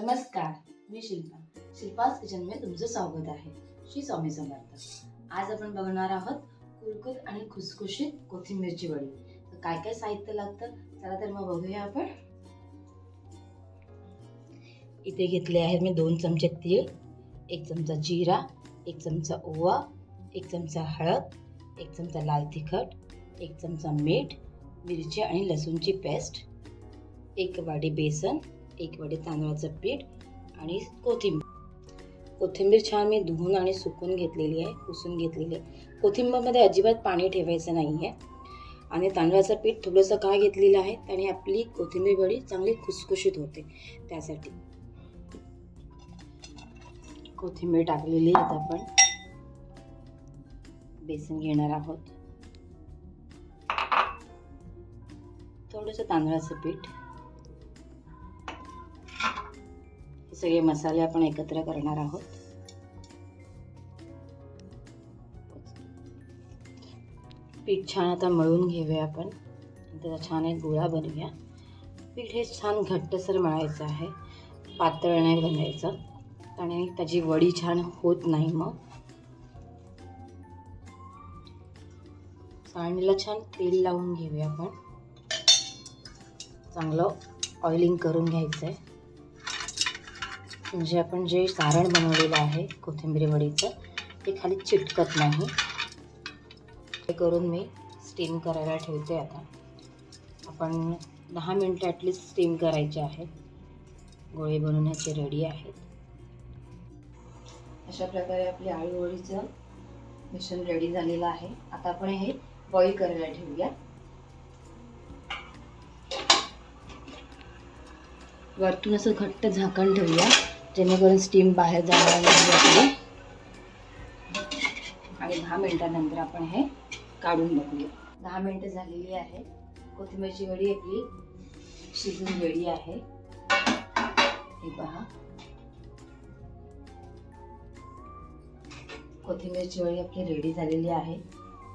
नमस्कार मी शिल्पा. शिल्पास किचनमध्ये तुमचं स्वागत आहे. श्री स्वामी समर्थ. आज आपण बघणार आहोत कुरकुर आणि खुसखुशीत कोथिंबीरची वडी. तर काय काय साहित्य लागतं? चला तर मग बघूया आपण. इथे घेतले आहेत मी दोन चमचे तीळ एक चमचा जिरा एक चमचा ओवा एक चमचा हळद एक चमचा लाल तिखट एक चमचा मीठ मिरची आणि लसूणची पेस्ट एक वाटी बेसन एक वाटी तांदळाचं पीठ आणि कोथिंबीर. कोथिंबीर छान मी धुवून आणि सुकून घेतलेली आहे पुसून घेतलेली आहे. कोथिंबीरमध्ये अजिबात पाणी ठेवायचं नाही आहे आणि तांदळाचं पीठ थोडंसं का घेतलेलं आहे? त्याने आपली कोथिंबीर वडी चांगली खुसखुशीत होते त्यासाठी. कोथिंबीर टाकलेली आहे आपण. बेसन घेणार आहोत. थोडंसं तांदळाचं पीठ. सगळे मसाले आपण एकत्र करणार आहोत. पीठ छान आता मळून घेऊया आपण. त्याचा छान एक गोळा बनवूया. पीठ हे छान घट्टसर मळायचं आहे. पातळ नाही बनायचं आणि त्याची वडी छान होत नाही मग. सांडणीला छान तेल लावून घेऊया आपण. चांगलं ऑइलिंग करून घ्यायचं आहे म्हणजे आपण जे सारण बनवलेलं आहे कोथिंबीर वडीचं ते खाली चिटकत नाही. ते करून मी स्टीम करायला ठेवते आता. आपण दहा मिनटं ॲटलीस्ट स्टीम करायचे आहे. गोळे बनवण्याचे रेडी आहेत. अशा प्रकारे आपली आळूवळीचं मिश्रण रेडी झालेलं आहे. आता आपण हे बॉईल करायला ठेवूया. वरतून असं घट्ट झाकण ठेवूया. जेणेकरून स्टीम बाहेर जाणार नाही आपली. आणि दहा मिनिटानंतर आपण हे काढून बघूया. दहा मिनटं झालेली आहे. कोथिंबीरची वडी आपली शिजून वेळी आहे. हे पहा. कोथिंबीरची वडी आपली रेडी झालेली आहे.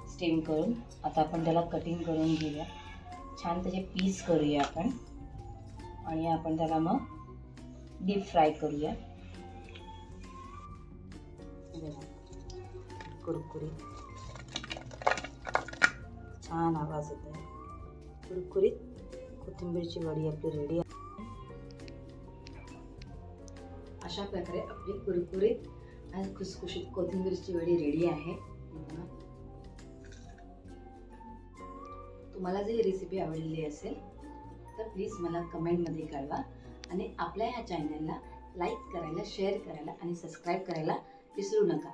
स्टीम करून. आता आपण त्याला कटिंग करून घेऊया. छान त्याचे पीस करूया आपण. आणि आपण त्याला मग डीप फ्राय करूया. कुरकुरीत. छान आवाज येतो आहे कुरकुरीत. कोथिंबीरची वडी आपली रेडी आहे. अशा प्रकारे आपली कुरकुरीत आणि खुसखुशीत कोथिंबीरची वडी रेडी आहे. तुम्हाला जर ही रेसिपी आवडलेली असेल तर प्लीज मला कमेंटमध्ये कळवा. आणि आपल्या ह्या चॅनलला लाईक करायला शेअर करायला आणि सबस्क्राईब करायला विसरू नका.